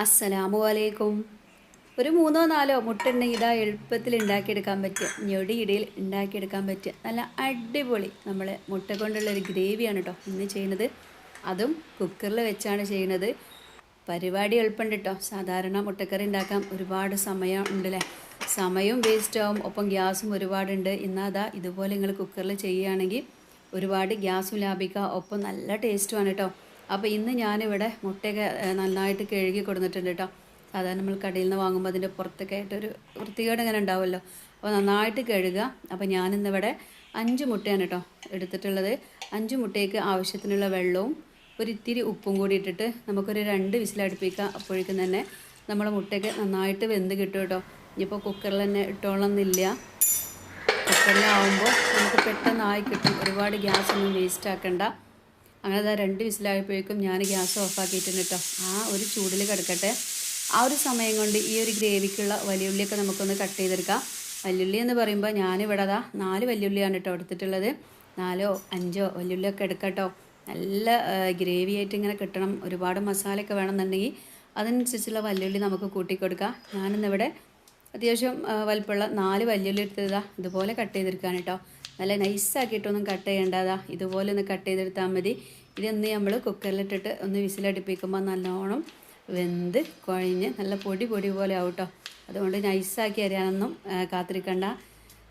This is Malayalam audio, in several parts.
അസ്സലാമു അലൈക്കും. ഒരു മൂന്നോ നാലോ മുട്ട ഇതാ എളുപ്പത്തിൽ ഉണ്ടാക്കിയെടുക്കാൻ പറ്റുക. ഞൊടിയിടയിൽ ഉണ്ടാക്കിയെടുക്കാൻ പറ്റുക. നല്ല അടിപൊളി. നമ്മൾ മുട്ട കൊണ്ടുള്ള ഒരു ഗ്രേവിയാണ് കേട്ടോ ഇന്ന് ചെയ്യുന്നത്. അതും കുക്കറിൽ വെച്ചാണ് ചെയ്യുന്നത്. പരിപാടി എളുപ്പമുണ്ട് കേട്ടോ സാധാരണ മുട്ടക്കറി ഉണ്ടാക്കാൻ ഒരുപാട് സമയം ഉണ്ടല്ലേ? സമയവും വേസ്റ്റ് ആവും. ഒപ്പം ഗ്യാസും ഒരുപാടുണ്ട്. എന്നാൽ അതാ ഇതുപോലെ നിങ്ങൾ കുക്കറിൽ ചെയ്യുകയാണെങ്കിൽ ഒരുപാട് ഗ്യാസും ലാഭിക്കുക. ഒപ്പം നല്ല ടേസ്റ്റുമാണ് കേട്ടോ അപ്പോൾ ഇന്ന് ഞാനിവിടെ മുട്ടയൊക്കെ നന്നായിട്ട് കഴുകി കൊടുത്തിട്ടുണ്ട് കേട്ടോ സാധാരണ നമ്മൾ കടയിൽ നിന്ന് വാങ്ങുമ്പോൾ അതിന്റെ പുറത്തൊക്കെ ആയിട്ടൊരു വൃത്തികേട് ഇങ്ങനെ ഉണ്ടാവുമല്ലോ. അപ്പോൾ നന്നായിട്ട് കഴുകുക. അപ്പോൾ ഞാനിന്നിവിടെ അഞ്ച് മുട്ടയാണ് കേട്ടോ എടുത്തിട്ടുള്ളത്. അഞ്ച് മുട്ടയ്ക്ക് ആവശ്യത്തിനുള്ള വെള്ളവും ഒരിത്തിരി ഉപ്പും കൂടി ഇട്ടിട്ട് നമുക്കൊരു രണ്ട് വിസിലടുപ്പിക്കുക അപ്പോഴേക്കും തന്നെ നമ്മുടെ മുട്ടയ്ക്ക് നന്നായിട്ട് വെന്ത് കിട്ടും കേട്ടോ ഇനിയിപ്പോൾ കുക്കറിൽ തന്നെ ഇട്ടോളന്നില്ല. കുക്കറിലാവുമ്പോൾ നമുക്ക് പെട്ടെന്നായി കിട്ടും. ഒരുപാട് ഗ്യാസ് ഒന്നും വേസ്റ്റ് ആക്കണ്ട. അങ്ങനെ അതാ രണ്ട് വിസിലായപ്പോഴേക്കും ഞാൻ ഗ്യാസ് ഓഫാക്കിയിട്ടുണ്ട് കേട്ടോ ആ ഒരു ചൂടിൽ കിടക്കട്ടെ. ആ ഒരു സമയം കൊണ്ട് ഈ ഒരു ഗ്രേവിക്കുള്ള വലിയുള്ളിയൊക്കെ നമുക്കൊന്ന് കട്ട് ചെയ്തെടുക്കാം. വലിയുള്ളി എന്ന് പറയുമ്പോൾ ഞാനിവിടെ അതാ നാല് വലിയുള്ളിയാണ് കേട്ടോ എടുത്തിട്ടുള്ളത്. നാലോ അഞ്ചോ വലിയുള്ളിയൊക്കെ എടുക്കട്ടോ. നല്ല ഗ്രേവി ആയിട്ട് ഇങ്ങനെ കിട്ടണം. ഒരുപാട് മസാലയൊക്കെ വേണമെന്നുണ്ടെങ്കിൽ അതിനനുസരിച്ചുള്ള വലിയുള്ളി നമുക്ക് കൂട്ടിക്കൊടുക്കാം ഞാനിന്നിവിടെ അത്യാവശ്യം വലിപ്പമുള്ള നാല് വല്യുള്ളി എടുത്തതാ ഇതുപോലെ കട്ട് ചെയ്തെടുക്കാൻ കേട്ടോ നല്ല നൈസാക്കിയിട്ടൊന്നും കട്ട് ചെയ്യേണ്ടതാ. ഇതുപോലെ ഒന്ന് കട്ട് ചെയ്തെടുത്താൽ മതി. ഇതൊന്ന് നമ്മൾ കുക്കറിലിട്ടിട്ട് ഒന്ന് വിസിലടുപ്പിക്കുമ്പോൾ നല്ലോണം വെന്ത് കുഴഞ്ഞ് നല്ല പൊടി പൊടി പോലെ ആവും അതുകൊണ്ട് നൈസാക്കി അരിയാനൊന്നും കാത്തിരിക്കണ്ട.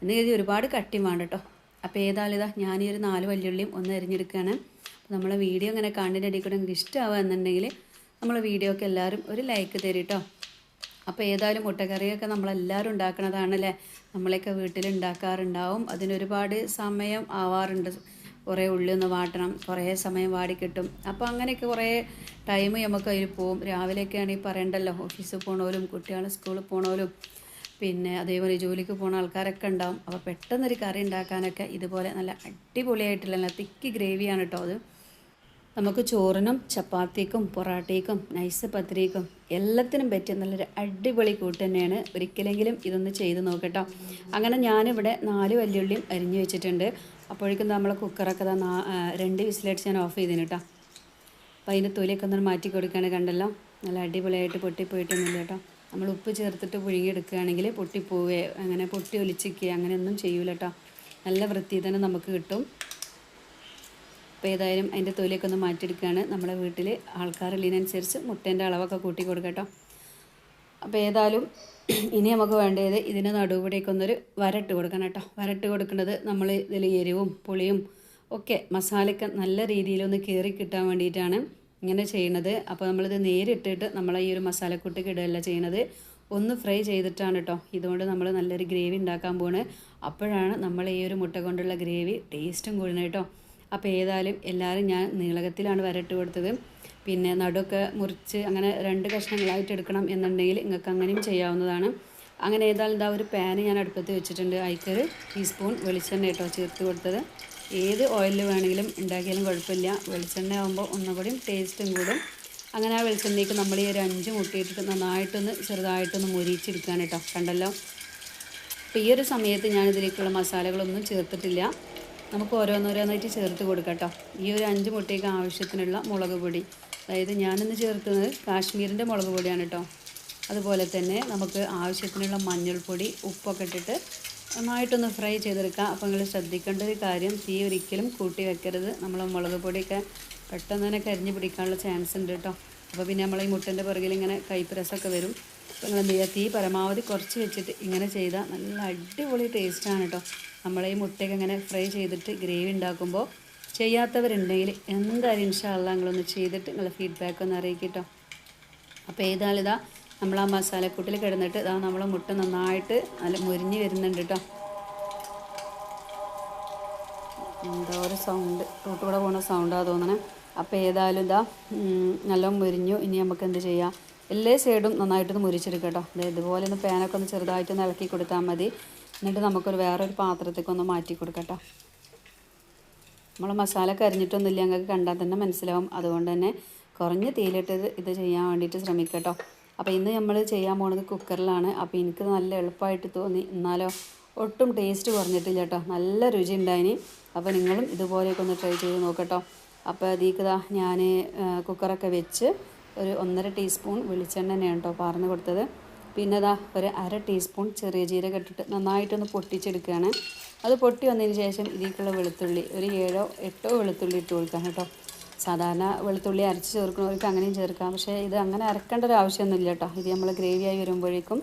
എന്ന് കരുതി ഒരുപാട് കട്ടിയും വേണ്ട കേട്ടോ അപ്പോൾ ഏതായാലും ഇതാ ഞാൻ ഈ ഒരു നാല് വല്യുള്ളിയും ഒന്ന് അരിഞ്ഞെടുക്കുകയാണ് നമ്മളെ വീഡിയോ ഇങ്ങനെ കണ്ണിന്റെ അടിയിൽ നിങ്ങൾക്ക് ഇഷ്ടമാവുക എന്നുണ്ടെങ്കിൽ നമ്മളെ വീഡിയോക്ക് എല്ലാവരും ഒരു ലൈക്ക് തരും കേട്ടോ അപ്പോൾ ഏതായാലും മുട്ടക്കറിയൊക്കെ നമ്മളെല്ലാവരും ഉണ്ടാക്കണതാണല്ലേ? നമ്മളെയൊക്കെ വീട്ടിൽ ഉണ്ടാക്കാറുണ്ടാവും അതിനൊരുപാട് സമയം ആവാറുണ്ട്. കുറേ ഉള്ളി ഒന്ന് വാട്ടണം. കുറേ സമയം വാടിക്കിട്ടും. അപ്പോൾ അങ്ങനെയൊക്കെ കുറേ ടൈം നമുക്ക് അതിൽ പോവും രാവിലെയൊക്കെ ആണെങ്കിൽ പറയണ്ടല്ലോ ഓഫീസിൽ പോണോലും കുട്ടികൾ സ്കൂളിൽ പോണോലും പിന്നെ അതേപോലെ ജോലിക്ക് പോകുന്ന ആൾക്കാരൊക്കെ ഉണ്ടാവും. അപ്പോൾ പെട്ടെന്നൊരു കറി ഉണ്ടാക്കാനൊക്കെ ഇതുപോലെ നല്ല അടിപൊളിയായിട്ടുള്ള നല്ല തിക്ക് ഗ്രേവിയാണ് കേട്ടോ അത്. നമുക്ക് ചോറിനും ചപ്പാത്തിക്കും പൊറാട്ടയ്ക്കും നൈസ് പത്തിരിക്കും എല്ലാത്തിനും പറ്റിയ നല്ലൊരു അടിപൊളി കൂട്ട് തന്നെയാണ്. ഒരിക്കലെങ്കിലും ഇതൊന്ന് ചെയ്ത് നോക്കട്ടോ. അങ്ങനെ ഞാനിവിടെ നാല് വല്യുള്ളിയും അരിഞ്ഞു വെച്ചിട്ടുണ്ട്. അപ്പോഴേക്കും നമ്മൾ കുക്കറൊക്കെ രണ്ട് വിസിലടിച്ച് ഞാൻ ഓഫ് ചെയ്തിന് കേട്ടോ അപ്പോൾ അതിന്റെ തൊലിയൊക്കെ ഒന്ന് മാറ്റി കൊടുക്കുകയാണ് കണ്ടല്ലോ. നല്ല അടിപൊളിയായിട്ട് പൊട്ടിപ്പോയിട്ടൊന്നുമില്ല കേട്ടോ നമ്മൾ ഉപ്പ് ചേർത്തിട്ട് പുഴുങ്ങിയെടുക്കുകയാണെങ്കിൽ പൊട്ടിപ്പോവേ അങ്ങനെ പൊട്ടി ഒലിച്ചിക്കുക അങ്ങനെയൊന്നും ചെയ്യൂല കേട്ടോ നല്ല വൃത്തി തന്നെ നമുക്ക് കിട്ടും. അപ്പോൾ ഏതായാലും അതിന്റെ തൊലിയൊക്കെ ഒന്ന് മാറ്റിയെടുക്കുകയാണ്. നമ്മുടെ വീട്ടിൽ ആൾക്കാരുള്ളതിനനുസരിച്ച് മുട്ടേന്റെ അളവൊക്കെ കൂട്ടി കൊടുക്കട്ടോ അപ്പോൾ ഏതായാലും ഇനി നമുക്ക് വേണ്ടത് ഇതിന് നടുവിടേക്ക് ഒന്നൊരു വരട്ട് കൊടുക്കണം കേട്ടോ. വരട്ട് കൊടുക്കുന്നത് നമ്മൾ ഇതിൽ എരിവും പുളിയും ഒക്കെ മസാലയൊക്കെ നല്ല രീതിയിലൊന്ന് കയറി കിട്ടാൻ വേണ്ടിയിട്ടാണ് ഇങ്ങനെ ചെയ്യണത് അപ്പോൾ നമ്മളിത് നേരിട്ടിട്ട് നമ്മൾ ഈ ഒരു മസാലക്കൂട്ടിക്ക് ഇടുകയല്ല ചെയ്യണത് ഒന്ന് ഫ്രൈ ചെയ്തിട്ടാണ് കേട്ടോ. ഇതുകൊണ്ട് നമ്മൾ നല്ലൊരു ഗ്രേവി ഉണ്ടാക്കാൻ പോണ് അപ്പോഴാണ് നമ്മൾ ഈ ഒരു മുട്ട കൊണ്ടുള്ള ഗ്രേവി ടേസ്റ്റും കൂടുന്നത് കേട്ടോ. അപ്പോൾ ഏതായാലും എല്ലാവരും ഞാൻ നീളകത്തിലാണ് വരട്ട് കൊടുത്തത്. പിന്നെ നടുവൊക്കെ മുറിച്ച് അങ്ങനെ രണ്ട് കഷ്ണങ്ങളായിട്ട് എടുക്കണം എന്നുണ്ടെങ്കിൽ നിങ്ങൾക്ക് അങ്ങനെയും ചെയ്യാവുന്നതാണ്. അങ്ങനെ ഏതായാലും ഇതാ ഒരു പാന് ഞാൻ അടുപ്പത്ത് വെച്ചിട്ടുണ്ട്. അതിക്കൊരു ടീസ്പൂൺ വെളിച്ചെണ്ണ കേട്ടോ ചേർത്ത് കൊടുത്തത്. ഏത് ഓയിലിൽ വേണമെങ്കിലും ഉണ്ടാക്കിയാലും കുഴപ്പമില്ല. വെളിച്ചെണ്ണ ആകുമ്പോൾ ഒന്നുകൂടിയും ടേസ്റ്റും കൂടും. അങ്ങനെ ആ വെളിച്ചെണ്ണയ്ക്ക് നമ്മൾ ഈ ഒരു അഞ്ച് മുട്ടയിട്ടിട്ട് നന്നായിട്ടൊന്ന് ചെറുതായിട്ടൊന്ന് മുരിച്ചെടുക്കുകയാണ് കേട്ടോ. കണ്ടല്ലോ? അപ്പോൾ ഈ ഒരു സമയത്ത് ഞാൻ ഇതിലേക്കുള്ള മസാലകളൊന്നും ചേർത്തിട്ടില്ല. നമുക്ക് ഓരോന്നോരോന്നായിട്ട് ചേർത്ത് കൊടുക്കാം ഈ ഒരു അഞ്ച് മുട്ടയ്ക്ക് ആവശ്യത്തിനുള്ള മുളക് പൊടി. അതായത് ഞാനിന്ന് ചേർക്കുന്നത് കാശ്മീരിന്റെ മുളക് പൊടിയാണ് കേട്ടോ. അതുപോലെ തന്നെ നമുക്ക് ആവശ്യത്തിനുള്ള മഞ്ഞൾപ്പൊടി ഉപ്പൊക്കെ ഇട്ടിട്ട് നന്നായിട്ടൊന്ന് ഫ്രൈ ചെയ്തെടുക്കാം. അപ്പോൾ നിങ്ങൾ ശ്രദ്ധിക്കേണ്ട ഒരു കാര്യം തീ ഒരിക്കലും കൂട്ടി വെക്കരുത്. നമ്മൾ മുളക് പൊടിയൊക്കെ പെട്ടെന്ന് തന്നെ കരിഞ്ഞ് പിടിക്കാനുള്ള ചാൻസ് ഉണ്ട് കേട്ടോ. അപ്പോൾ പിന്നെ നമ്മൾ ഈ മുട്ടന്റെ പുറകിൽ ഇങ്ങനെ കയ്പ്പ് രസമൊക്കെ വരും. അപ്പോൾ നിങ്ങൾ എന്ത് ചെയ്യുക? തീ പരമാവധി കുറച്ച് വെച്ചിട്ട് ഇങ്ങനെ ചെയ്താൽ നല്ല അടിപൊളി ടേസ്റ്റാണ് കേട്ടോ. നമ്മൾ ഈ മുട്ടയൊക്കെ ഇങ്ങനെ ഫ്രൈ ചെയ്തിട്ട് ഗ്രേവി ഉണ്ടാക്കുമ്പോൾ ചെയ്യാത്തവരുണ്ടെങ്കിൽ എന്തായാലും ഇൻഷാല്ല നിങ്ങളൊന്ന് ചെയ്തിട്ട് നിങ്ങളുടെ ഫീഡ്ബാക്ക് ഒന്ന് അറിയിക്കട്ടോ. കേട്ടോ അപ്പോൾ ഏതായാലും ഇതാ നമ്മൾ ആ മസാലക്കൂട്ടിൽ കിടന്നിട്ട് ഇതാ നമ്മളെ മുട്ട നന്നായിട്ട് നല്ല മുരിഞ്ഞ് വരുന്നുണ്ട് കേട്ടോ. എന്താ ഒരു സൗണ്ട് റൂട്ട് കൂടെ പോകുന്ന സൗണ്ടാണ് തോന്നണേ. അപ്പോൾ ഏതായാലും ഇതാ നല്ല മുരിഞ്ഞു. ഇനി നമുക്ക് എന്ത് ചെയ്യാം? എല്ലാ സൈഡും നന്നായിട്ടൊന്ന് മുരിച്ചെടുക്കാം കേട്ടോ. ഇതുപോലെ ഒന്ന് പാനൊക്കെ ഒന്ന് ചെറുതായിട്ടൊന്ന് ഇളക്കി കൊടുത്താൽ മതി. എന്നിട്ട് നമുക്കൊരു വേറൊരു പാത്രത്തേക്ക് ഒന്ന് മാറ്റി കൊടുക്കട്ടോ. നമ്മൾ മസാല കരിഞ്ഞിട്ടൊന്നുമില്ല ഞങ്ങൾക്ക് കണ്ടാൽ തന്നെ മനസ്സിലാവും. അതുകൊണ്ട് തന്നെ കുറഞ്ഞ തീയിലിട്ട് ഇത് ചെയ്യാൻ വേണ്ടിയിട്ട് ശ്രമിക്കട്ടോ. അപ്പോൾ ഇന്ന് നമ്മൾ ചെയ്യാൻ പോണത് കുക്കറിലാണ്. അപ്പോൾ എനിക്ക് നല്ല എളുപ്പമായിട്ട് തോന്നി. എന്നാലോ ഒട്ടും ടേസ്റ്റ് കുറഞ്ഞിട്ടില്ല കേട്ടോ. നല്ല രുചി ഉണ്ടായിന്. അപ്പോൾ നിങ്ങളും ഇതുപോലെയൊക്കെ ഒന്ന് ട്രൈ ചെയ്ത് നോക്കട്ടോ. അപ്പോൾ അതീക്കതാ ഞാൻ കുക്കറൊക്കെ വെച്ച് ഒരു ഒന്നര ടീസ്പൂൺ വെളിച്ചെണ്ണ തന്നെയാണ് കേട്ടോ പാർന്ന് കൊടുത്തത്. പിന്നെ അതാ ഒരു അര ടീസ്പൂൺ ചെറിയ ജീരകം ഇട്ടിട്ട് നന്നായിട്ടൊന്ന് പൊട്ടിച്ചെടുക്കുകയാണ്. അത് പൊട്ടി വന്നതിന് ശേഷം ഇതിലേക്കുള്ള വെളുത്തുള്ളി ഒരു ഏഴോ എട്ടോ വെളുത്തുള്ളി ഇട്ട് കൊടുക്കാം കേട്ടോ. സാധാരണ വെളുത്തുള്ളി അരച്ച് ചേർക്കുന്നവർക്ക് അങ്ങനെയും ചേർക്കാം. പക്ഷേ ഇത് അങ്ങനെ അരക്കേണ്ട ഒരു ആവശ്യമൊന്നുമില്ല കേട്ടോ. ഇത് നമ്മൾ ഗ്രേവിയായി വരുമ്പോഴേക്കും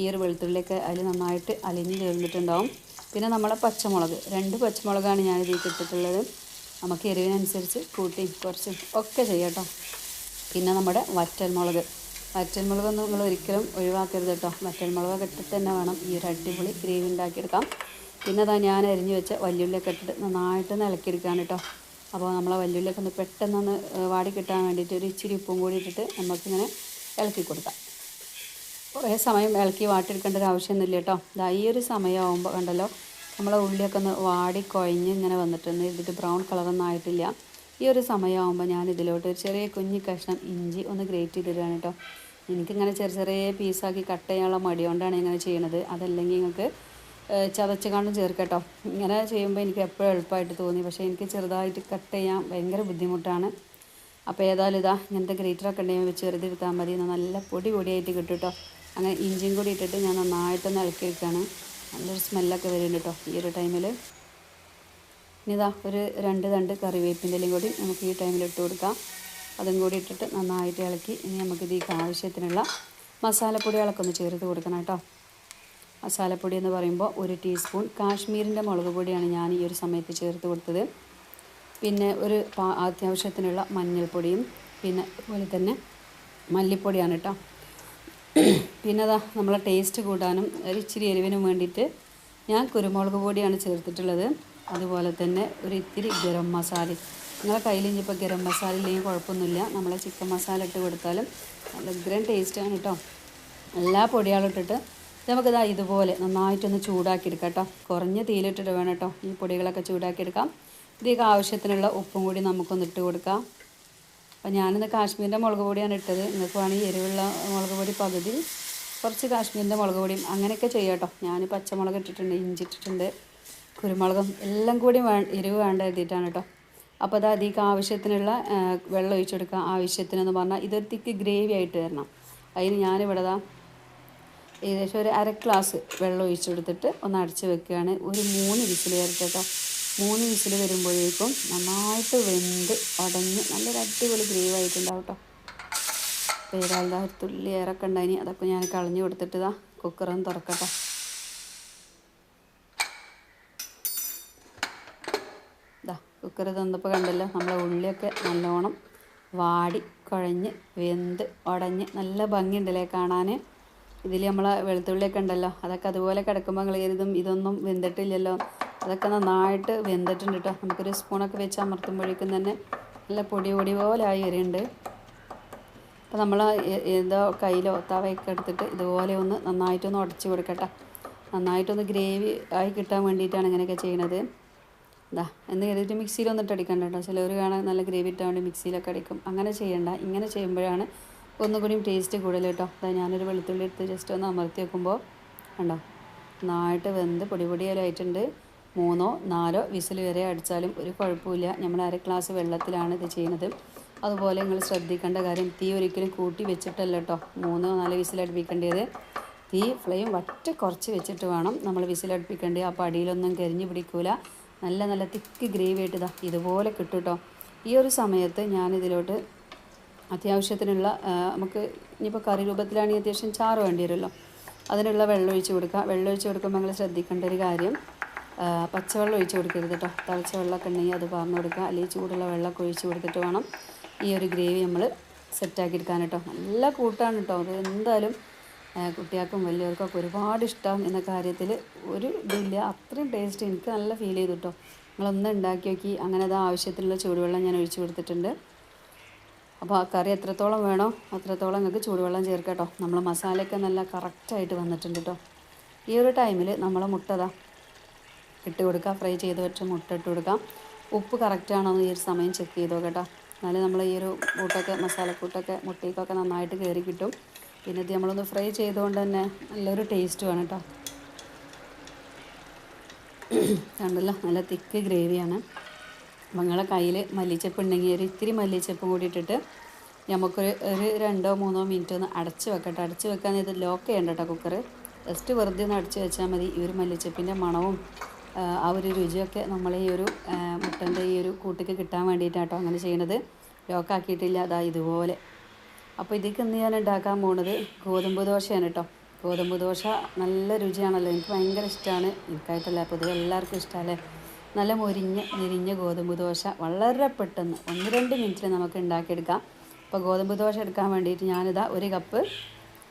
ഈ ഒരു വെളുത്തുള്ളിയൊക്കെ അതിൽ നന്നായിട്ട് അലിഞ്ഞ് ചേർന്നിട്ടുണ്ടാവും. പിന്നെ നമ്മളെ പച്ചമുളക് രണ്ട് പച്ചമുളകാണ് ഞാൻ ഇതിൽ ഇട്ടിട്ടുള്ളത്. നമുക്ക് എരിവിനനുസരിച്ച് കൂട്ടി കുറച്ച് ഒക്കെ ചെയ്യാം കേട്ടോ. പിന്നെ നമ്മുടെ വറ്റൽമുളക്. വറ്റൽമുളകൊന്നും നിങ്ങൾ ഒരിക്കലും ഒഴിവാക്കരുത് കേട്ടോ. വറ്റൽമുളകൊക്കെ ഇട്ടിട്ട് തന്നെ വേണം ഈ ഒരു അടിപൊളി ഗ്രേവി ഉണ്ടാക്കിയെടുക്കാം പിന്നെ അതാ ഞാൻ അരിഞ്ഞു വെച്ച വല്യുള്ളിയൊക്കെ ഇട്ടിട്ട് നന്നായിട്ട് ഒന്ന് ഇളക്കിയെടുക്കുകയാണ് കേട്ടോ. അപ്പോൾ നമ്മളെ വല്യുള്ളിയൊക്കെ ഒന്ന് പെട്ടെന്നൊന്ന് വാടി കിട്ടാൻ വേണ്ടിയിട്ട് ഒരു ഇച്ചിരി ഉപ്പും കൂടി ഇട്ടിട്ട് നമുക്കിങ്ങനെ ഇളക്കി കൊടുക്കാം. കുറേ സമയം ഇളക്കി വാട്ടിയെടുക്കേണ്ട ഒരു ആവശ്യമൊന്നുമില്ല കേട്ടോ. ഇതാ ഈ ഒരു സമയമാകുമ്പോൾ കണ്ടല്ലോ നമ്മളെ ഉള്ളിയൊക്കെ ഒന്ന് വാടി കുഴഞ്ഞ് ഇങ്ങനെ വന്നിട്ടുണ്ട് ഇതിട്ട് ബ്രൗൺ കളറൊന്നും ആയിട്ടില്ല. ഈ ഒരു സമയമാകുമ്പോൾ ഞാൻ ഇതിലോട്ട് ഒരു ചെറിയ കുഞ്ഞി കഷ്ണം ഇഞ്ചി ഒന്ന് ഗ്രേറ്റ് ചെയ്തിടുകയാണ് കേട്ടോ. എനിക്കിങ്ങനെ ചെറിയ ചെറിയ പീസാക്കി കട്ട് ചെയ്യാനുള്ള മടി കൊണ്ടാണ് ഇങ്ങനെ ചെയ്യണത്. അതല്ലെങ്കിൽ നിങ്ങൾക്ക് ചതച്ച് കാണും ചേർക്കട്ടോ ഇങ്ങനെ ചെയ്യുമ്പോൾ എനിക്ക് എപ്പോഴും എളുപ്പമായിട്ട് തോന്നി. പക്ഷേ എനിക്ക് ചെറുതായിട്ട് കട്ട് ചെയ്യാൻ ഭയങ്കര ബുദ്ധിമുട്ടാണ്. അപ്പോൾ ഏതായാലും ഇതാ ഇങ്ങനത്തെ ഗ്രേറ്ററൊക്കെ ഉണ്ടെങ്കിൽ വെച്ച് വെറുതെ എടുത്താൽ മതി. നല്ല പൊടി പൊടിയായിട്ട് കിട്ടും കേട്ടോ. അങ്ങനെ ഇഞ്ചിയും കൂടി ഇട്ടിട്ട് ഞാൻ നന്നായിട്ടൊന്ന് ഇളക്കി വെക്കുകയാണ് നല്ലൊരു സ്മെല്ലൊക്കെ വരുന്നുണ്ട് കേട്ടോ ഈ ഒരു ടൈമിൽ ഇനി ഇതാ ഒരു രണ്ട് തണ്ട് കറിവേപ്പിന്റെ ഇലയും കൂടി നമുക്ക് ഈ ടൈമിൽ ഇട്ട് കൊടുക്കാം. അതും കൂടി ഇട്ടിട്ട് നന്നായിട്ട് ഇളക്കി ഇനി നമുക്കിത് ഈ ആവശ്യത്തിനുള്ള മസാലപ്പൊടി ഇളക്കൊന്ന് ചേർത്ത് കൊടുക്കണം കേട്ടോ. മസാലപ്പൊടി എന്ന് പറയുമ്പോൾ ഒരു ടീസ്പൂൺ കാശ്മീരിന്റെ മുളക് പൊടിയാണ് ഞാൻ ഈ ഒരു സമയത്ത് ചേർത്ത് കൊടുത്തത്. പിന്നെ ഒരു അത്യാവശ്യത്തിനുള്ള മഞ്ഞൾപ്പൊടിയും പിന്നെ അതുപോലെ തന്നെ മല്ലിപ്പൊടിയാണ് കേട്ടോ. പിന്നെ അതാ നമ്മളെ ടേസ്റ്റ് കൂടാനും ഒരു ഇച്ചിരി എരിവിനും വേണ്ടിയിട്ട് ഞാൻ കുരുമുളക് പൊടിയാണ് ചേർത്തിട്ടുള്ളത്. അതുപോലെ തന്നെ ഒരു ഇത്തിരി ഗരം മസാല. നിങ്ങളെ കയ്യിൽ ഇനിയിപ്പോൾ ഗരം മസാല ഇല്ലെങ്കിൽ കുഴപ്പമൊന്നുമില്ല. നമ്മളെ ചിക്കൻ മസാല ഇട്ട് കൊടുത്താലും നല്ല ഗ്രൻ ടേസ്റ്റാണ് കേട്ടോ. എല്ലാ പൊടികളും ഇട്ടിട്ട് നമുക്കിതാ ഇതുപോലെ നന്നായിട്ടൊന്ന് ചൂടാക്കിയെടുക്കാം കേട്ടോ. കുറഞ്ഞ തീയിലിട്ടിട്ട് വേണം കേട്ടോ ഈ പൊടികളൊക്കെ ചൂടാക്കിയെടുക്കാം. ഇതിലേക്ക് ആവശ്യത്തിനുള്ള ഉപ്പും കൂടി നമുക്കൊന്ന് ഇട്ട് കൊടുക്കാം. അപ്പോൾ ഞാനിന്ന് കാശ്മീരിന്റെ മുളക് പൊടിയാണ് ഇട്ടത്. നിങ്ങൾക്ക് വേണമെങ്കിൽ എരിവുള്ള മുളക് പൊടി പകുതി കുറച്ച് കാശ്മീരിന്റെ മുളക് പൊടിയും അങ്ങനെയൊക്കെ ചെയ്യാം കേട്ടോ. ഞാൻ പച്ചമുളക് ഇട്ടിട്ടുണ്ട് ഇഞ്ചി ഇട്ടിട്ടുണ്ട്. കുരുമുളകും എല്ലാം കൂടി വേ എരിവ് വേണ്ട എഴുതിയിട്ടാണ് കേട്ടോ. അപ്പോൾ അത് അതിലേക്ക് ആവശ്യത്തിനുള്ള വെള്ളം ഒഴിച്ചു കൊടുക്കുക ആവശ്യത്തിനെന്ന് പറഞ്ഞാൽ ഇതൊരു തിക്ക് ഗ്രേവി ആയിട്ട് വരണം. അതിന് ഞാനിവിടെ ദാ ഏകദേശം ഒരു അര ഗ്ലാസ് വെള്ളം ഒഴിച്ചു കൊടുത്തിട്ട് ഒന്ന് അടച്ച് വെക്കുകയാണ്. ഒരു മൂന്ന് വിസിൽ വരട്ടെ കേട്ടോ. മൂന്ന് വിസിൽ വരുമ്പോഴേക്കും നന്നായിട്ട് വെന്ത് ഉടഞ്ഞ് നല്ലൊരു അടിപൊളി ഗ്രേവി ആയിട്ടുണ്ടാവും കേട്ടോ. ദാ ഒരു തുള്ളി ഏറൊക്കെ ഉണ്ടായിനി. അതൊക്കെ ഞാൻ കളഞ്ഞു കൊടുത്തിട്ട് ഇതാ കുക്കറൊന്ന് തുറക്കട്ടെ ഇതാ കുക്കർ തന്നപ്പോൾ കണ്ടല്ലോ നമ്മളെ ഉള്ളിയൊക്കെ നല്ലോണം വാടി കുഴഞ്ഞ് വെന്ത് ഉടഞ്ഞ് നല്ല ഭംഗിയുണ്ടല്ലേ കാണാൻ ഇതിൽ നമ്മളെ വെളുത്തുള്ളിയൊക്കെ ഉണ്ടല്ലോ അതൊക്കെ അതുപോലെ കിടക്കുമ്പോൾ കരുതും ഇതൊന്നും വെന്തിട്ടില്ലല്ലോ. അതൊക്കെ നന്നായിട്ട് വെന്തിട്ടുണ്ട് കേട്ടോ നമുക്കൊരു സ്പൂണൊക്കെ വെച്ച് അമർത്തുമ്പോഴേക്കും തന്നെ നല്ല പൊടി പൊടി പോലായി വരുന്നുണ്ട് അപ്പോൾ നമ്മൾ ഏതോ കയ്യിലോ തവയൊക്കെ എടുത്തിട്ട് ഇതുപോലെ ഒന്ന് നന്നായിട്ടൊന്ന് ഉടച്ച് കൊടുക്കട്ടെ. നന്നായിട്ടൊന്ന് ഗ്രേവി ആയി കിട്ടാൻ വേണ്ടിയിട്ടാണ് ഇങ്ങനെയൊക്കെ ചെയ്യണത്. ഇതാ എന്ന് കരുതിയിട്ട് മിക്സിയിൽ ഇട്ട് അടിക്കണ്ട കേട്ടോ. ചിലവർ കാണാൻ നല്ല ഗ്രേവി ഇട്ടാൻ വേണ്ടി മിക്സിയിലൊക്കെ അടിക്കും. അങ്ങനെ ചെയ്യണ്ട. ഇങ്ങനെ ചെയ്യുമ്പോഴാണ് ഒന്നുകൂടിയും ടേസ്റ്റ് കൂടുതൽ കേട്ടോ. അതായത് ഞാനൊരു വെളുത്തുള്ളി എടുത്ത് ജസ്റ്റ് ഒന്ന് അമർത്തി വെക്കുമ്പോൾ കണ്ടോ? നന്നായിട്ട് വെന്ത് പൊടി പൊടിയാലായിട്ടുണ്ട് മൂന്നോ നാലോ വിസിൽ വരെ അടിച്ചാലും ഒരു കുഴപ്പമില്ല. നമ്മൾ അര ഗ്ലാസ് വെള്ളത്തിലാണ് ഇത് ചെയ്യുന്നത്. അതുപോലെ നിങ്ങൾ ശ്രദ്ധിക്കേണ്ട കാര്യം തീ ഒരിക്കലും കൂട്ടി വെച്ചിട്ടല്ല കേട്ടോ. മൂന്നോ നാലോ വിസിൽ അടുപ്പിക്കേണ്ടത്. തീ ഫ്ലെയിം വറ്റ കുറച്ച് വെച്ചിട്ട് വേണം നമ്മൾ വിസിൽ അടുപ്പിക്കേണ്ടത്. അപ്പോൾ അടിയിലൊന്നും കരിഞ്ഞു പിടിക്കൂല. നല്ല നല്ല തിക്ക് ഗ്രേവി ആയിട്ട് ഇതാ ഇതുപോലെ കിട്ടും ഈ ഒരു സമയത്ത് ഞാനിതിലോട്ട് അത്യാവശ്യത്തിനുള്ള നമുക്ക് ഇനിയിപ്പോൾ കറി രൂപത്തിലാണെങ്കിൽ അത്യാവശ്യം ചാറ് വേണ്ടി വരുമല്ലോ. അതിനുള്ള വെള്ളം ഒഴിച്ച് കൊടുക്കുക വെള്ളം ഒഴിച്ച് കൊടുക്കുമ്പോൾ നിങ്ങൾ ശ്രദ്ധിക്കേണ്ട ഒരു കാര്യം പച്ചവെള്ളം ഒഴിച്ച് കൊടുക്കരുത് കേട്ടോ തിളച്ച വെള്ളമൊക്കെ ഉണ്ടെങ്കിൽ അത് പറഞ്ഞു കൊടുക്കുക. അല്ലെങ്കിൽ ചൂടുള്ള വെള്ളമൊക്കെ ഒഴിച്ച് കൊടുത്തിട്ട് വേണം ഈ ഒരു ഗ്രേവി നമ്മൾ സെറ്റാക്കി എടുക്കാൻ കേട്ടോ നല്ല കൂട്ടാണ് കേട്ടോ അത് എന്തായാലും കുട്ടികൾക്കും വലിയവർക്കൊക്കെ ഒരുപാട് ഇഷ്ടം എന്ന കാര്യത്തിൽ ഒരു ഇതില്ല. അത്രയും ടേസ്റ്റ് എനിക്ക് നല്ല ഫീൽ ചെയ്തു കേട്ടോ നിങ്ങളൊന്ന് ഉണ്ടാക്കി നോക്കി. അങ്ങനെ അത് ആവശ്യത്തിനുള്ള ചൂടുവെള്ളം ഞാൻ ഒഴിച്ചു കൊടുത്തിട്ടുണ്ട്. അപ്പോൾ ആ കറി എത്രത്തോളം വേണോ അത്രത്തോളം നിങ്ങൾക്ക് ചൂടുവെള്ളം ചേർക്കാം കേട്ടോ നമ്മൾ മസാലയൊക്കെ നല്ല കറക്റ്റായിട്ട് വന്നിട്ടുണ്ട് കേട്ടോ ഈ ഒരു ടൈമിൽ നമ്മൾ മുട്ടതാ ഇട്ട് കൊടുക്കുക ഫ്രൈ ചെയ്ത് വെച്ച മുട്ട ഇട്ട് കൊടുക്കാം. ഉപ്പ് കറക്റ്റാണോ എന്ന് ഈ ഒരു സമയം ചെക്ക് ചെയ്തോ കേട്ടോ എന്നാലും നമ്മൾ ഈ ഒരു കൂട്ടൊക്കെ മസാലക്കൂട്ടൊക്കെ മുട്ടയ്ക്കൊക്കെ നന്നായിട്ട് കയറി കിട്ടും. പിന്നെ ഇത് നമ്മളൊന്ന് ഫ്രൈ ചെയ്തുകൊണ്ട് തന്നെ നല്ലൊരു ടേസ്റ്റ് വേണം കേട്ടോ കണ്ടല്ലോ നല്ല തിക്ക് ഗ്രേവിയാണ് അപ്പം നിങ്ങളെ കയ്യിൽ മല്ലിച്ചപ്പ് ഉണ്ടെങ്കിൽ ഒരു ഇത്തിരി മല്ലിച്ചപ്പ് കൂടി ഇട്ടിട്ട് നമുക്കൊരു ഒരു രണ്ടോ മൂന്നോ മിനിറ്റ് ഒന്ന് അടച്ച് വെക്കട്ടെ. അടച്ച് വെക്കാൻ ഇത് ലോക്ക് ചെയ്യണ്ട കേട്ടോ കുക്കർ ജസ്റ്റ് വെറുതെ ഒന്ന് അടച്ച് വെച്ചാൽ മതി. ഈ ഒരു മല്ലിച്ചപ്പിന്റെ മണവും ആ, ഒരു രുചിയൊക്കെ നമ്മൾ ഈ ഒരു മുട്ടന്റെ ഈ ഒരു കൂട്ടിക്ക് കിട്ടാൻ വേണ്ടിയിട്ടാണ് കേട്ടോ അങ്ങനെ ചെയ്യണത്. ലോക്കാക്കിയിട്ടില്ല അതാ ഇതുപോലെ. അപ്പോൾ ഇതിക്ക് ഇന്ന് ഞാൻ ഉണ്ടാക്കാൻ പോണത് ഗോതമ്പ് ദോശയാണ് കേട്ടോ. ഗോതമ്പ് ദോശ നല്ല രുചിയാണല്ലോ. എനിക്ക് ഭയങ്കര ഇഷ്ടമാണ് എനിക്കായിട്ടല്ല പൊതുവെ എല്ലാവർക്കും ഇഷ്ടമല്ലേ നല്ല മൊരിഞ്ഞ് ഞെരിഞ്ഞ ഗോതമ്പ് ദോശ. വളരെ പെട്ടെന്ന് ഒന്ന് രണ്ട് മിനിറ്റിൽ നമുക്ക് ഉണ്ടാക്കിയെടുക്കാം. അപ്പോൾ ഗോതമ്പ് ദോശ എടുക്കാൻ വേണ്ടിയിട്ട് ഞാനിതാ ഒരു കപ്പ്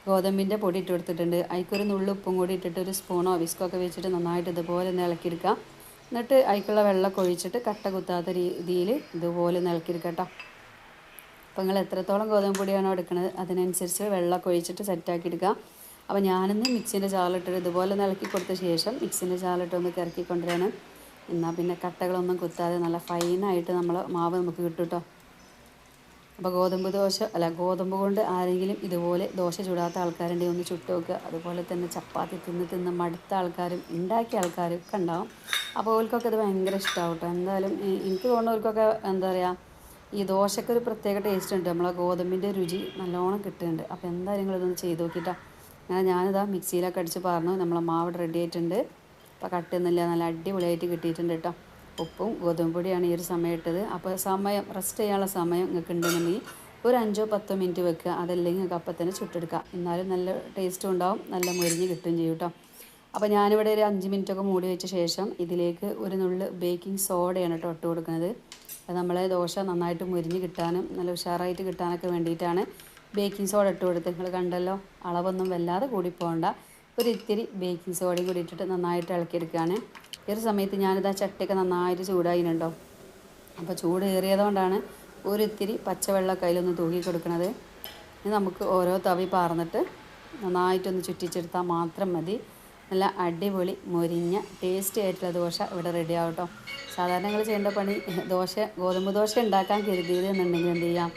ഗോതമ്പിന്റെ പൊടി ഇട്ട് കൊടുത്തിട്ടുണ്ട്. അതിക്കൊരു നുള്ളുപ്പും കൂടി ഇട്ടിട്ട് ഒരു സ്പൂണോ വിസ്കോ ഒക്കെ വെച്ചിട്ട് നന്നായിട്ട് ഇതുപോലെ ഒന്ന് ഇളക്കിയെടുക്കാം. എന്നിട്ട് അതിക്കുള്ള വെള്ളമൊക്കെ ഒഴിച്ചിട്ട് കട്ട കുത്താത്ത രീതിയിൽ ഇതുപോലെ ഒന്ന് ഇളക്കിയെടുക്കാം കേട്ടോ. അപ്പോൾ നിങ്ങൾ എത്രത്തോളം ഗോതമ്പ് പൊടിയാണോ എടുക്കുന്നത് അതിനനുസരിച്ച് വെള്ളമൊക്കെ ഒഴിച്ചിട്ട് സെറ്റാക്കി എടുക്കുക. അപ്പോൾ ഞാനിന്ന് മിക്സിന്റെ ചാലിട്ടിട്ട് ഇതുപോലെ ഇളക്കി കൊടുത്ത ശേഷം മിക്സിന്റെ ചാലിട്ട് ഒന്ന് കിറക്കി എന്നാൽ പിന്നെ കട്ടകളൊന്നും കുത്താതെ നല്ല ഫൈനായിട്ട് നമ്മൾ മാവ് നമുക്ക് കിട്ടും കേട്ടോ. അപ്പോൾ ഗോതമ്പ് ദോശ അല്ല ഗോതമ്പ് കൊണ്ട് ആരെങ്കിലും ഇതുപോലെ ദോശ ചുടാത്ത ആൾക്കാരുണ്ടെങ്കിൽ ഒന്ന് ചുട്ട് വെക്കുക അതുപോലെ തന്നെ ചപ്പാത്തി തിന്ന് തിന്ന് മടുത്ത ആൾക്കാരും ഉണ്ടാക്കിയ ആൾക്കാരും ഒക്കെ ഉണ്ടാവും. അപ്പോൾ അവർക്കൊക്കെ ഇത് ഭയങ്കര ഇഷ്ടമാവും കേട്ടോ. എന്തായാലും എനിക്ക് തോന്നുന്നവർക്കൊക്കെ എന്താ പറയുക ഈ ദോശയ്ക്ക് ഒരു പ്രത്യേക ടേസ്റ്റ് ഉണ്ട്. നമ്മളെ ഗോതമ്പിന്റെ രുചി നല്ലോണം കിട്ടുന്നുണ്ട്. അപ്പോൾ എന്തായാലും നിങ്ങളിതൊന്ന് ചെയ്ത് നോക്കിയിട്ടാ. അങ്ങനെ ഞാനിതാ മിക്സിയിലൊക്കെ അടിച്ച് പറഞ്ഞു നമ്മളെ മാവ് റെഡി ആയിട്ടുണ്ട്. അപ്പോൾ കട്ടുന്നില്ല നല്ല അടിപൊളിയായിട്ട് കിട്ടിയിട്ടുണ്ട് കേട്ടോ. ഉപ്പും ഗോതമ്പ് പൊടിയാണ് ഈ ഒരു സമയം ഇട്ടത്. അപ്പോൾ സമയം റെസ്റ്റ് ചെയ്യാനുള്ള സമയം നിങ്ങൾക്ക് ഉണ്ടെന്നുണ്ടെങ്കിൽ ഒരു അഞ്ചോ പത്തോ മിനിറ്റ് വെക്കുക. അതല്ലെങ്കിൽ നിങ്ങൾക്ക് അപ്പം തന്നെ ചുട്ടെടുക്കുക എന്നാലും നല്ല ടേസ്റ്റും ഉണ്ടാവും. നല്ല മുരിഞ്ഞ് കിട്ടുകയും ചെയ്യും കേട്ടോ. അപ്പോൾ ഞാനിവിടെ ഒരു അഞ്ച് മിനിറ്റൊക്കെ മൂടി വെച്ച ശേഷം ഇതിലേക്ക് ഒരു നുള്ള് ബേക്കിംഗ് സോഡയാണ് കേട്ടോ ഇട്ട് കൊടുക്കുന്നത്. നമ്മളെ ദോശ നന്നായിട്ട് മുരിഞ്ഞ് കിട്ടാനും നല്ല ഉഷാറായിട്ട് കിട്ടാനൊക്കെ വേണ്ടിയിട്ടാണ് ബേക്കിംഗ് സോഡ ഇട്ട് കൊടുത്തത്. നിങ്ങൾ കണ്ടല്ലോ അളവൊന്നും വല്ലാതെ കൂടി പോകണ്ട ഒരു ഇത്തിരി ബേക്കിംഗ് സോഡയും കൂടി ഇട്ടിട്ട് നന്നായിട്ട് ഇളക്കിയെടുക്കുകയാണ് ഈ ഒരു സമയത്ത് ഞാനിത് ആ ചട്ടിയൊക്കെ നന്നായിട്ട് ചൂടായിനുണ്ടോ? അപ്പോൾ ചൂട് ഏറിയതുകൊണ്ടാണ് ഒരു ഇത്തിരി പച്ചവെള്ളം കയ്യിലൊന്ന് തൂക്കി കൊടുക്കുന്നത് ഇനി നമുക്ക് ഓരോ തവി പാർന്നിട്ട് നന്നായിട്ടൊന്ന് ചുറ്റിച്ചെടുത്താൽ മാത്രം മതി. നല്ല അടിപൊളി മൊരിഞ്ഞ ടേസ്റ്റി ആയിട്ടുള്ള ദോശ ഇവിടെ റെഡി ആവട്ടോ സാധാരണ നിങ്ങൾ ചെയ്യേണ്ട പണി ദോശ ഗോതമ്പ് ദോശ ഉണ്ടാക്കാൻ കരുതിയത് എന്നുണ്ടെങ്കിൽ എന്ത് ചെയ്യാം?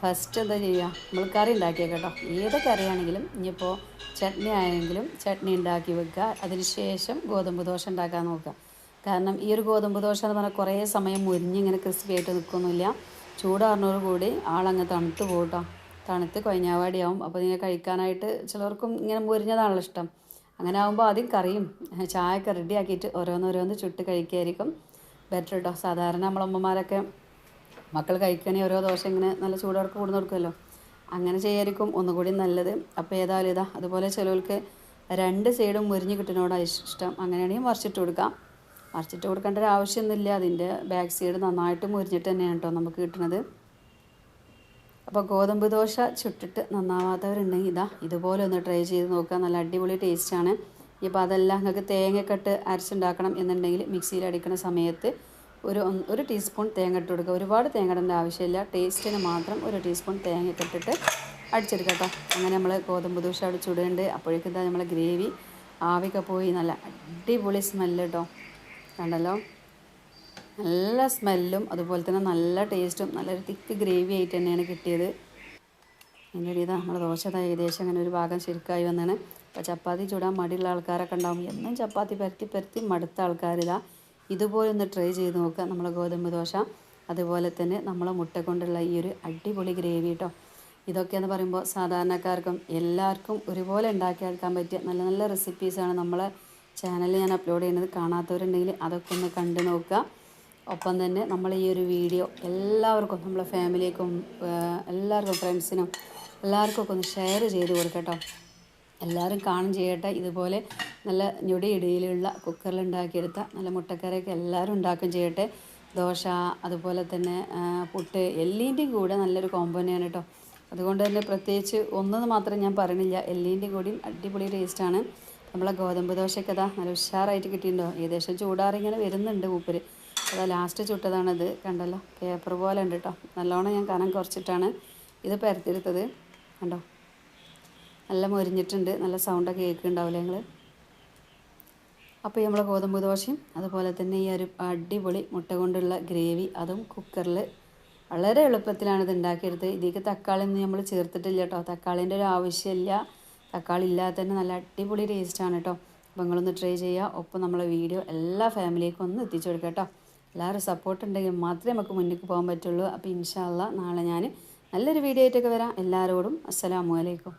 ഫസ്റ്റ് എന്താ ചെയ്യുക നമ്മൾ കറി ഉണ്ടാക്കിയ കേട്ടോ ഏത് കറിയാണെങ്കിലും ഇനിയിപ്പോൾ ചട്നി ആയെങ്കിലും ചട്നി ഉണ്ടാക്കി വെക്കുക. അതിനുശേഷം ഗോതമ്പ് ദോശ ഉണ്ടാക്കാൻ നോക്കുക. കാരണം ഈ ഒരു ഗോതമ്പ് ദോശ എന്ന് പറഞ്ഞാൽ കുറേ സമയം മുരിഞ്ഞ് ഇങ്ങനെ ക്രിസ്പി ആയിട്ട് നിൽക്കൊന്നുമില്ല. ചൂടാറിനോട് കൂടി ആളങ്ങ് തണുത്ത് പോകട്ടോ കേട്ടോ തണുത്ത് കൊയ്ഞ്ഞാവാടിയാവും അപ്പോൾ ഇങ്ങനെ കഴിക്കാനായിട്ട് ചിലർക്കും ഇങ്ങനെ മുരിഞ്ഞതാണല്ലോ ഇഷ്ടം. അങ്ങനെ ആകുമ്പോൾ ആദ്യം കറിയും ചായയൊക്കെ റെഡിയാക്കിയിട്ട് ഓരോന്നോരോന്ന് ചുട്ട് കഴിക്കുകയായിരിക്കും ബെറ്റർ കേട്ടോ സാധാരണ നമ്മളമ്മമാരൊക്കെ മക്കൾ കഴിക്കണേ ഓരോ ദോശ ഇങ്ങനെ നല്ല ചൂടോർക്ക് കൂടുന്ന കൊടുക്കുമല്ലോ അങ്ങനെ ചെയ്യായിരിക്കും ഒന്നുകൂടി നല്ലത്. അപ്പോൾ ഏതായാലും ഇതാ അതുപോലെ ചിലവർക്ക് രണ്ട് സൈഡും മുരിഞ്ഞ് കിട്ടുന്നതോടാണ് ഇഷ്ടം. അങ്ങനെയാണെങ്കിൽ മറിച്ചിട്ട് കൊടുക്കാം. മറിച്ചിട്ട് കൊടുക്കേണ്ട ഒരു ആവശ്യമൊന്നുമില്ല. അതിന്റെ ബാക്ക് സൈഡ് നന്നായിട്ട് മുരിഞ്ഞിട്ട് തന്നെയാണ് കേട്ടോ നമുക്ക് കിട്ടുന്നത് അപ്പോൾ ഗോതമ്പ് ദോശ ചുട്ടിട്ട് നന്നാവാത്തവരുണ്ടെങ്കിൽ ഇതാ ഇതുപോലെ ഒന്ന് ട്രൈ ചെയ്ത് നോക്കുക. നല്ല അടിപൊളി ടേസ്റ്റാണ് ഇപ്പോൾ അതെല്ലാം നിങ്ങൾക്ക് തേങ്ങയൊക്കെ ഇട്ട് അരച്ചുണ്ടാക്കണം എന്നുണ്ടെങ്കിൽ മിക്സിയിൽ അടിക്കുന്ന സമയത്ത് ഒരു ഒരു ടീസ്പൂൺ തേങ്ങ ഇട്ട് കൊടുക്കുക. ഒരുപാട് തേങ്ങ ഇടേണ്ട ആവശ്യമില്ല. ടേസ്റ്റിന് മാത്രം ഒരു ടീസ്പൂൺ തേങ്ങ ഇട്ടിട്ട് അടിച്ചെടുക്കുക കേട്ടോ. അങ്ങനെ നമ്മൾ ഗോതമ്പ് ദോശ അവിടെ ചുടുന്നുണ്ട്. അപ്പോഴേക്കും ഇതാ നമ്മളെ ഗ്രേവി ആവിയൊക്കെ പോയി നല്ല അടിപൊളി സ്മെല്ല് കേട്ടോ കണ്ടല്ലോ? നല്ല സ്മെല്ലും അതുപോലെ തന്നെ നല്ല ടേസ്റ്റും നല്ലൊരു തിക്ക് ഗ്രേവി ആയിട്ട് തന്നെയാണ് കിട്ടിയത്. അതിന്റെ ഒരു ഇതാ നമ്മുടെ ദോശ ഏകദേശം അങ്ങനെ ഒരു ഭാഗം ശരിക്കായി വന്നാണ്. അപ്പോൾ ചപ്പാത്തി ചൂടാൻ മടിയുള്ള ആൾക്കാരൊക്കെ ഉണ്ടാവും. എന്നും ചപ്പാത്തി പരത്തി പരത്തി മടുത്ത ആൾക്കാരിതാ ഇതുപോലെ ഒന്ന് ട്രൈ ചെയ്ത് നോക്കുക നമ്മളെ ഗോതമ്പ് ദോശ അതുപോലെ തന്നെ നമ്മളെ മുട്ട കൊണ്ടുള്ള ഈ ഒരു അടിപൊളി ഗ്രേവി കേട്ടോ ഇതൊക്കെയെന്ന് പറയുമ്പോൾ സാധാരണക്കാർക്കും എല്ലാവർക്കും ഒരുപോലെ ഉണ്ടാക്കിയെടുക്കാൻ പറ്റിയ നല്ല നല്ല റെസിപ്പീസാണ് നമ്മളെ ചാനലിൽ ഞാൻ അപ്ലോഡ് ചെയ്യുന്നത്. കാണാത്തവരുണ്ടെങ്കിൽ അതൊക്കെ ഒന്ന് കണ്ടു നോക്കുക. ഒപ്പം തന്നെ നമ്മൾ ഈ ഒരു വീഡിയോ എല്ലാവർക്കും നമ്മളെ ഫാമിലിക്കും എല്ലാവർക്കും ഫ്രണ്ട്സിനും എല്ലാവർക്കും ഒന്ന് ഷെയർ ചെയ്ത് കൊടുക്കട്ടോ. എല്ലാവരും കാണും ചെയ്യട്ടെ. ഇതുപോലെ നല്ല ഞൊടി ഇടയിലുള്ള കുക്കറിൽ ഉണ്ടാക്കിയെടുത്ത നല്ല മുട്ടക്കറിയൊക്കെ എല്ലാവരും ഉണ്ടാക്കും ചെയ്യട്ടെ. ദോശ അതുപോലെ തന്നെ പുട്ട് എല്ലിന്റെയും കൂടെ നല്ലൊരു കോമ്പോ തന്നെയാണ് കേട്ടോ അതുകൊണ്ട് തന്നെ പ്രത്യേകിച്ച് ഒന്നെന്ന് മാത്രം ഞാൻ പറയണില്ല എല്ലിന്റെ കൂടിയും അടിപൊളി ടേസ്റ്റാണ് നമ്മളെ ഗോതമ്പ് ദോശയൊക്കെ അതാ നല്ല ഉഷാറായിട്ട് കിട്ടിയിട്ടുണ്ടോ? ഏകദേശം ചൂടാറിങ്ങനെ വരുന്നുണ്ട് മൂപ്പര്. അതാ ലാസ്റ്റ് ചുട്ടതാണിത്. കണ്ടല്ലോ? പേപ്പർ പോലെ ഉണ്ട് കേട്ടോ നല്ലോണം ഞാൻ കനം കുറച്ചിട്ടാണ് ഇത് പരത്തിരുത്തത് കണ്ടോ? നല്ല മൊരിഞ്ഞിട്ടുണ്ട്. നല്ല സൗണ്ടൊക്കെ കേൾക്കുന്നുണ്ടാവില്ലേ നിങ്ങൾ അപ്പോൾ നമ്മൾ ഗോതമ്പ് ദോശയും അതുപോലെ തന്നെ ഈ ഒരു അടിപൊളി മുട്ട കൊണ്ടുള്ള ഗ്രേവി അതും കുക്കറിൽ വളരെ എളുപ്പത്തിലാണ് ഇത് ഉണ്ടാക്കിയെടുത്തത്. ഇതിലേക്ക് തക്കാളി ഒന്നും നമ്മൾ ചേർത്തിട്ടില്ല കേട്ടോ തക്കാളിന്റെ ഒരു ആവശ്യമില്ല. തക്കാളി ഇല്ലാതെ തന്നെ നല്ല അടിപൊളി ടേസ്റ്റാണ് കേട്ടോ അപ്പോൾ നിങ്ങളൊന്ന് ട്രൈ ചെയ്യുക. ഒപ്പം നമ്മളെ വീഡിയോ എല്ലാ ഫാമിലിക്കും ഒന്ന് എത്തിച്ചു കൊടുക്കുക കേട്ടോ എല്ലാവരും സപ്പോർട്ട് ഉണ്ടെങ്കിൽ മാത്രമേ നമുക്ക് മുന്നിലേക്ക് പോകാൻ പറ്റുള്ളൂ. അപ്പോൾ ഇൻഷാല്ല നാളെ ഞാൻ നല്ലൊരു വീഡിയോ ആയിട്ടൊക്കെ വരാം. എല്ലാവരോടും അസ്സലാമു അലൈക്കും.